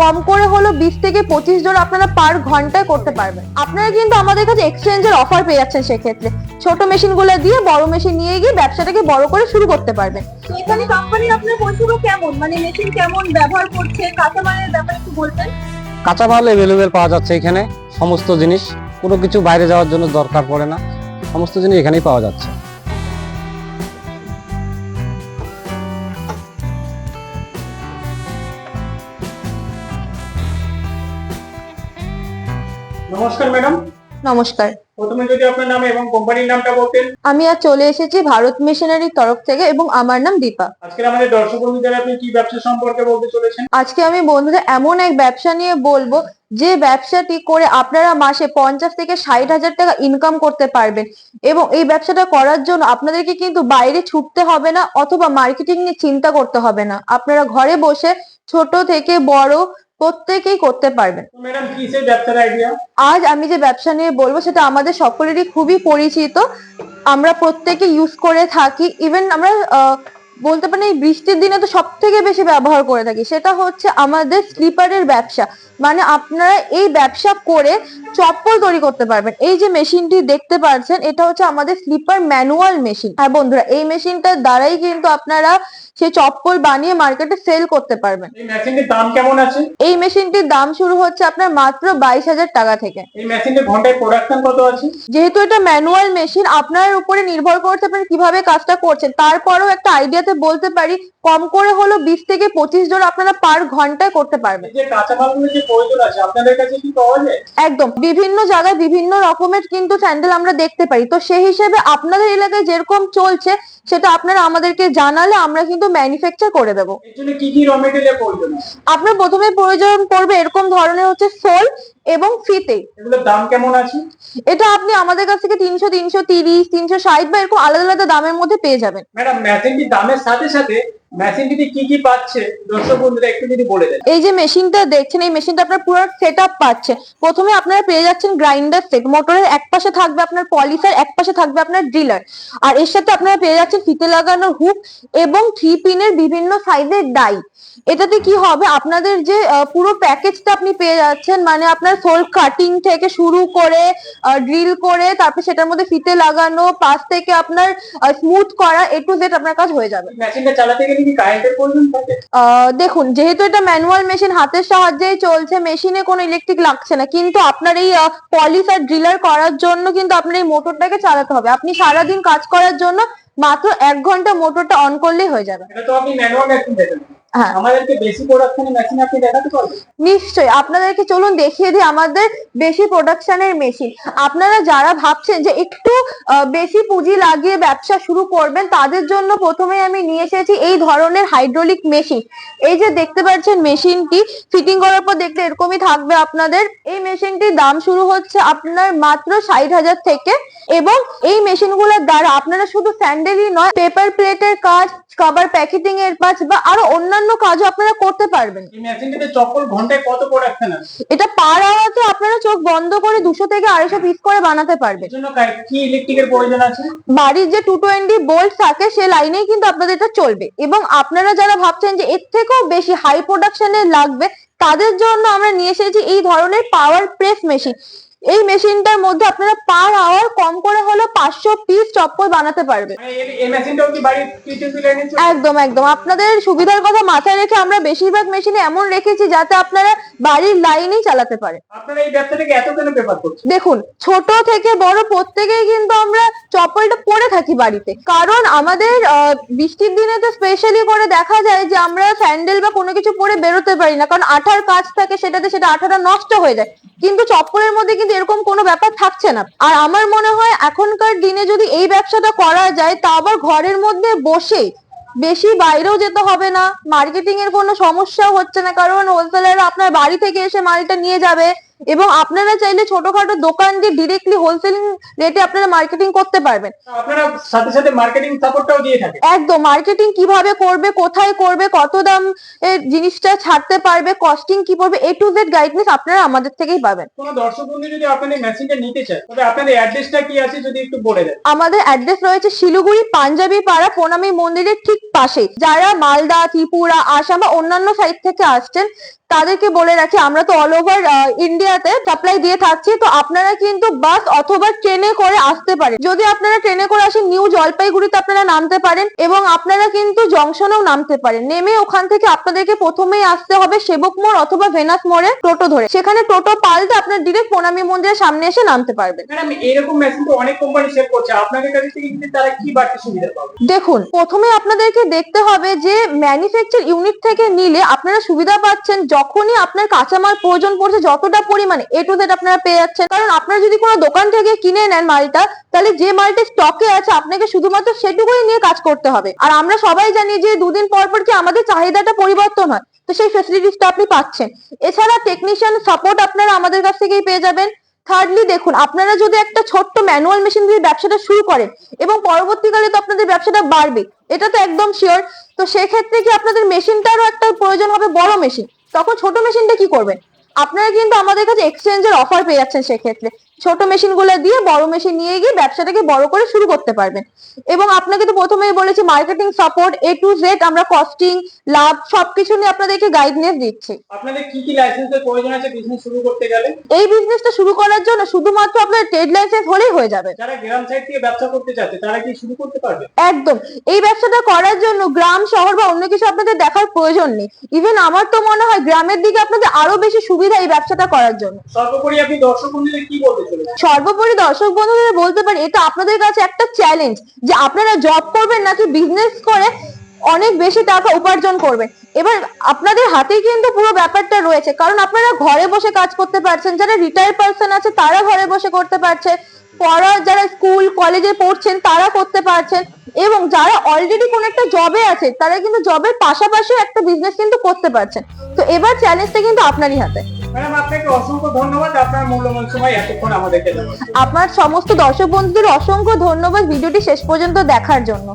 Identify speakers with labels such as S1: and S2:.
S1: কম করে হলো বিশ থেকে পঁচিশ জন আপনারা পার ঘন্টায় করতে পারবেন। আপনারা কিন্তু আমাদের কাছে এক্সচেঞ্জের অফার পেয়ে যাচ্ছেন সেক্ষেত্রে। ছোট মেশিনগুলো দিয়ে বড় মেশিন নিয়ে গিয়ে ব্যবসাটাকে বড় করে শুরু করতে পারবেন।
S2: এখানে কোম্পানি আপনার পরিষেবা কেমন? মানে মেশিন কেমন ব্যবহার করছে? কাঁচামালের ব্যাপারে একটু বলবেন।
S3: কাঁচামাল অ্যাভেলেবেল পাওয়া যাচ্ছে এখানে। সমস্ত জিনিস, কোনো কিছু বাইরে যাওয়ার জন্য দরকার পড়ে না। সমস্ত জিনিস এখানেই পাওয়া যাচ্ছে।
S4: নমস্কার ম্যাডাম।
S1: নমস্কার।
S4: প্রথমে যদি আপনার নাম এবং কোম্পানির নামটা বলতেন।
S1: আমি আজ চলে এসেছি ভারত মিশনারির তরফ থেকে এবং আমার নাম দীপা।
S4: আজকের আমাদের দর্শক বন্ধুদের আপনি কি ব্যবসা সম্পর্কে বলতে চলেছেন?
S1: আজকে আমি বন্ধুদের এমন এক ব্যবসা নিয়ে বলব যে ব্যবসাটি করে আপনারা মাসে পঞ্চাশ থেকে ষাট হাজার টাকা ইনকাম করতে পারবেন। এবং এই ব্যবসাটা করার জন্য আপনাদেরকে কিন্তু বাইরে ছুটতে হবে না অথবা মার্কেটিং নিয়ে চিন্তা করতে হবে না। আপনারা ঘরে বসে ছোট থেকে বড় প্রত্যেকেই করতে পারবেন।
S4: তো ম্যাডাম কি ব্যবসার আইডিয়া
S1: আজ আমি যে ব্যবসা নিয়ে বলব সেটা আমাদের সকলেরই খুবই পরিচিত। আমরা প্রত্যেকে ইউজ করে থাকি। ইভেন আমরা আহ, বলতে পারি এই বৃষ্টির দিনে তো সব থেকে বেশি ব্যবহার করে থাকি। সেটা হচ্ছে আমাদের স্লিপারের ব্যবসা। মানে আপনারা এই ব্যবসা করে চপ্পল তৈরি করতে পারবেন। এই যে মেশিনটি দেখতে পাচ্ছেন এটা হচ্ছে আমাদের স্লিপার ম্যানুয়াল মেশিন। হ্যাঁ বন্ধুরা এই মেশিনটার দ্বারাই কিন্তু আপনারা সেই চপ্পল বানিয়ে মার্কেটে সেল করতে পারবেন।
S4: এই মেশিনটির দাম কেমন আছে?
S1: এই মেশিনটির দাম শুরু হচ্ছে আপনার মাত্র বাইশ হাজার টাকা থেকে।
S4: এই মেশিনটির ঘন্টায় প্রোডাকশন কত আছে?
S1: যেহেতু এটা ম্যানুয়াল মেশিন আপনার উপরে নির্ভর করছে আপনি কীভাবে কাজটা করছেন। তারপরেও একটা আইডিয়াতে বলতে পারি কম করে হলো বিশ থেকে পঁচিশ জন আপনারা পার ঘন্টায় করতে পারবেন। একদম। বিভিন্ন জায়গায় বিভিন্ন রকমের কিন্তু স্যান্ডেল আমরা দেখতে পারি। তো সেই হিসেবে আপনাদের এলাকায় যেরকম চলছে সেটা আপনারা আমাদেরকে জানালে আমরা কিন্তু ম্যানুফ্যাকচার করে দেবো? আপনার প্রথমে প্রয়োজন পড়বে এরকম ধরনের হচ্ছে সোল এবং ফিতে।
S4: দাম কেমন আছে?
S1: এটা আপনি আমাদের কাছ থেকে তিনশো তিনশো তিরিশ তিনশো ষাট বা এরকম আলাদা আলাদা দামের মধ্যে পেয়ে যাবেন।
S4: ম্যাডাম দামের সাথে সাথে মেশিনটিতে কি কি পাচ্ছে, দর্শক বন্ধুরা একটু যদি বলে দেন।
S1: এই যে মেশিনটা দেখছেন, এই মেশিনটা আপনার পুরো সেট আপ পাচ্ছে। প্রথমে আপনারা পেয়ে যাচ্ছেন গ্রাইন্ডার সেট মোটরের এক পাশে থাকবে আপনার পলিসার এক পাশে থাকবে আপনার ড্রিলার আর এর সাথে আপনারা পেয়ে যাচ্ছেন ফিতে লাগানো হুক এবং থ্রি পিনের বিভিন্ন সাইজের ডাই এটাতে কি হবে? আপনাদের যে পুরো প্যাকেজটা আপনি পেয়ে যাচ্ছেন মানে আপনার সোল কাটিং থেকে শুরু করে ড্রিল করে তারপর সেটার মধ্যে ফিতে লাগানো পাশ থেকে আপনার স্মুথ করা এ টু জেড আপনার কাজ হয়ে যাবে।
S4: মেশিনটা চালাতে গেলে কি কারেন্টের প্রয়োজন থাকে?
S1: দেখুন যেহেতু এটা ম্যানুয়াল মেশিন হাতের সাহায্যেই চলছে মেশিনে কোনো ইলেকট্রিক লাগছে না। কিন্তু আপনার এই পলিশ আর ড্রিলার করার জন্য কিন্তু আপনার এই মোটরটাকে চালাতে হবে। আপনি সারাদিন কাজ করার জন্য মাত্র এক ঘণ্টা মোটরটা অন করলেই হয়ে যাবে।
S4: এটা তো আপনি ম্যানুয়াল মেশিন
S1: হ্যাঁ।
S4: আমাদেরকে বেশি প্রোডাকশনের মেশিন আপনি দেখাতে পারবেন?
S1: নিশ্চয়ই। আপনাদেরকে চলুন দেখিয়ে দিই আমাদের বেশি প্রোডাকশনের মেশিন আপনারা যারা ভাবছেন যে একটু বেশি পুঁজি লাগিয়ে ব্যবসা শুরু করবেন তাদের জন্য প্রথমে আমি নিয়ে এসেছি এই ধরনের হাইড্রোলিক মেশিন এই যে দেখতে পাচ্ছেন মেশিনটি ফিটিং করার পর দেখতে এরকমই থাকবে আপনাদের। এই মেশিনটির দাম শুরু হচ্ছে আপনার মাত্র ষাট হাজার থেকে এবং এই মেশিনগুলোর দ্বারা আপনারা শুধু স্যান্ডেলই নয় পেপার প্লেটের কাজ কভার প্যাকেটিং এর কাজ বা আরও অন্যান্য কাজও আপনারা করতে পারবেন।
S4: এই মেশিনটিতে চপ্পল ঘন্টায় কত প্রোডাকশন আছে।
S1: এটা পার আওয়াতে আপনারা চোখ বন্ধ করে দুশো থেকে আড়াইশো পিস করে বানাতে পারবেন।
S4: জন্য কি ইলেকট্রিকের প্রয়োজন আছে?
S1: বাড়ির যে টু টোয়েন্টি বোল্ট থাকে সে লাইনেই কিন্তু আপনাদের এটা চলবে। এবং আপনারা যারা ভাবছেন যে এর থেকেও বেশি হাই প্রোডাকশনের লাগবে তাদের জন্য আমরা নিয়ে এসেছি এই ধরনের পাওয়ার প্রেস মেশিন এই মেশিনটার মধ্যে আপনারা পার আওয়ার কম করে হলো পাঁচশো পিস চপ্পল বানাতে পারবেন।
S4: মানে?
S1: একদম একদম। আপনাদের সুবিধার কথা মাথায় রেখে আমরা বেশিরভাগ মেশিনে এমন রেখেছি যাতে আপনারা বাড়ির লাইনেই চালাতে
S4: করছেন?
S1: দেখুন ছোট থেকে বড় প্রত্যেকেই কিন্তু আমরা চপ্পলটা পরে থাকি বাড়িতে। কারণ আমাদের বৃষ্টির দিনে তো স্পেশালি করে দেখা যায় যে আমরা স্যান্ডেল বা কোনো কিছু পরে বেরোতে পারি না। কারণ আঠার কাজ থাকে সেটাতে সেটা আঠাটা নষ্ট হয়ে যায়। কিন্তু চপ্পলের মধ্যে কিন্তু এরকম কোনো ব্যাপার থাকছে না। আর আমার মনে হয় এখনকার দিনে যদি এই ব্যবসাটা করা যায়, তা আবার ঘরের মধ্যে বসে বেশি বাইরেও যেতে হবে না। মার্কেটিং এর কোনো সমস্যা হচ্ছে না। কারণ হোলসেলার আপনার বাড়ি থেকে এসে মালটা নিয়ে যাবে। এবং আপনারা চাইলে ছোটখাটো দোকান দিয়ে ডিরেক্টলি হোলসেলিং রেটে আপনারা মার্কেটিং করতে পারবেন।
S4: আপনারা সাথে সাথে মার্কেটিং সাপোর্টটাও দিয়ে থাকেন।
S1: একদম মার্কেটিং কীভাবে করবে কোথায় করবে কত দাম এর জিনিসটা ছাড়তে পারবে কস্টিং কি পড়বে এ টু জেড গাইডনেস আপনারা আমাদের থেকেই পাবেন।
S4: কোনো দর্শক বন্ধু যদি আপনাদের মেশিনটা নিতে চায় তবে আপনাদের অ্যাড্রেসটা কি আছে যদি একটু বলে দেন?
S1: আমাদের অ্যাড্রেস রয়েছে শিলিগুড়ি পাঞ্জাবি পাড়া প্রণামী মন্দিরের ঠিক পাশে যারা মালদা ত্রিপুরা আসাম বা অন্যান্য সাইড থেকে আসছেন তাদেরকে বলে রাখি আমরা তো অল ওভার ইন্ডিয়াতে সাপ্লাই দিয়ে থাকছি তো আপনারা কিন্তু বাস অথবা ট্রেনে করে আসতে পারেন। যদি আপনারা ট্রেনে করে আসেন নিউ জলপাইগুড়িতে আপনারা নামতে পারেন এবং আপনারা কিন্তু জংশনেও নামতে পারেন। নেমে ওখান থেকে আপনাদেরকে প্রথমেই আসতে হবে সেবক মোড় অথবা ভেনাস মোড়ে টোটো ধরে। সেখানে টোটো পাল্টে আপনার ডিরেক্ট প্রণামী মন্দিরের সামনে এসে নামতে পারবেন।
S4: ম্যাডাম এইরকম মেশিন তো অনেক কোম্পানি সেল করছে। আপনাদের কাছ থেকে কিন্তু তারা কি বাড়তি সুবিধা পাবে?
S1: দেখুন প্রথমে আপনাদেরকে দেখতে হবে যে ম্যানুফ্যাকচার ইউনিট থেকে নিলে আপনারা সুবিধা পাচ্ছেন যখনই আপনার কাঁচামাল প্রয়োজন পড়ছে যতটা পরিমাণে এ টু জেড আপনারা পেয়ে যাচ্ছেন। কারণ আপনারা যদি কোনো দোকান থেকে কিনে নেন মালটা, তাহলে যে মালটা স্টকে আছে, আপনাকে শুধুমাত্র সেটুকুই নিয়ে কাজ করতে হবে। আর আমরা সবাই জানি যে দুদিন পর পর কি আমাদের চাহিদাটা পরিবর্তন হয়, তো সেই ফেসিলিটিসটা আপনি পাচ্ছেন। এছাড়া টেকনিশিয়ান সাপোর্ট আপনারা আমাদের কাছ থেকেই পেয়ে যাবেন। থার্ডলি দেখুন, আপনারা যদি একটা ছোট্ট ম্যানুয়াল মেশিন দিয়ে ব্যবসাটা শুরু করেন, এবং পরবর্তীকালে তো আপনাদের ব্যবসাটা বাড়বে, এটা তো একদম শিওর তো সেক্ষেত্রে কি আপনাদের মেশিনটারও একটা প্রয়োজন হবে, বড় মেশিন তখন ছোট মেশিনটা কি করবেন? আপনারা কিন্তু আমাদের কাছে এক্সচেঞ্জের অফার পেয়ে যাচ্ছেন সেক্ষেত্রে। ছোট মেশিনগুলো দিয়ে বড় মেশিন নিয়ে গিয়ে ব্যবসাটাকে বড় করে শুরু করতে পারবেন। এবং আপনাকে তো প্রথমেই বলেছি marketing support A to Z আমরা কস্টিং লাভ সবকিছু নিয়ে আপনাদেরকে গাইডনেস দিচ্ছি।
S4: আপনাদের কি কি লাইসেন্সের প্রয়োজন আছে? বিজনেস শুরু করতে গেলে?
S1: এই বিজনেসটা শুরু করার জন্য শুধুমাত্র আপনার ট্রেড লাইসেন্স হলেই হয়ে যাবে।
S4: যারা গ্রাম সাইড থেকে ব্যবসা করতে চাচ্ছে তারা কি শুরু করতে পারবে?
S1: একদম। এই ব্যবসাটা করার জন্য গ্রাম শহর বা অন্য কিছু আপনাদের দেখার প্রয়োজন নেই। ইভেন আমার তো মনে হয় গ্রামের দিকে আপনাদের আরও বেশি সুবিধা এই ব্যবসাটা করার জন্য।
S4: সর্বোপরি আপনি দর্শক বন্ধুদের কি বলতে চলেছেন?
S1: সর্বোপরি দর্শক বন্ধুদের বলতে পারি এটা আপনাদের কাছে একটা চ্যালেঞ্জ যে আপনারা জব করবেন নাকি বিজনেস করে অনেক বেশি টাকা উপার্জন করবেন। এবার আপনাদের হাতেই কিন্তু পুরো ব্যাপারটা রয়েছে। কারণ আপনারা ঘরে বসে কাজ করতে পারছেন যারা রিটায়ার পার্সন আছে তারা ঘরে বসে করতে পারছে। পড়া যারা স্কুল কলেজে পড়ছেন তারা করতে পারছেন। এবং যারা অলরেডি কোন একটা জবে আছে তারা কিন্তু জবের পাশাপাশি একটা বিজনেস কিন্তু করতে পারছেন। তো এবার চ্যালেঞ্জটা কিন্তু আপনারই হাতে।
S4: ম্যাডাম আপনাকে অসংখ্য ধন্যবাদ। আপনার মূল্যবান সময় এতক্ষণ আমাদেরকে
S1: আপনার সমস্ত দর্শক বন্ধুদের অসংখ্য ধন্যবাদ ভিডিওটি শেষ পর্যন্ত দেখার জন্য।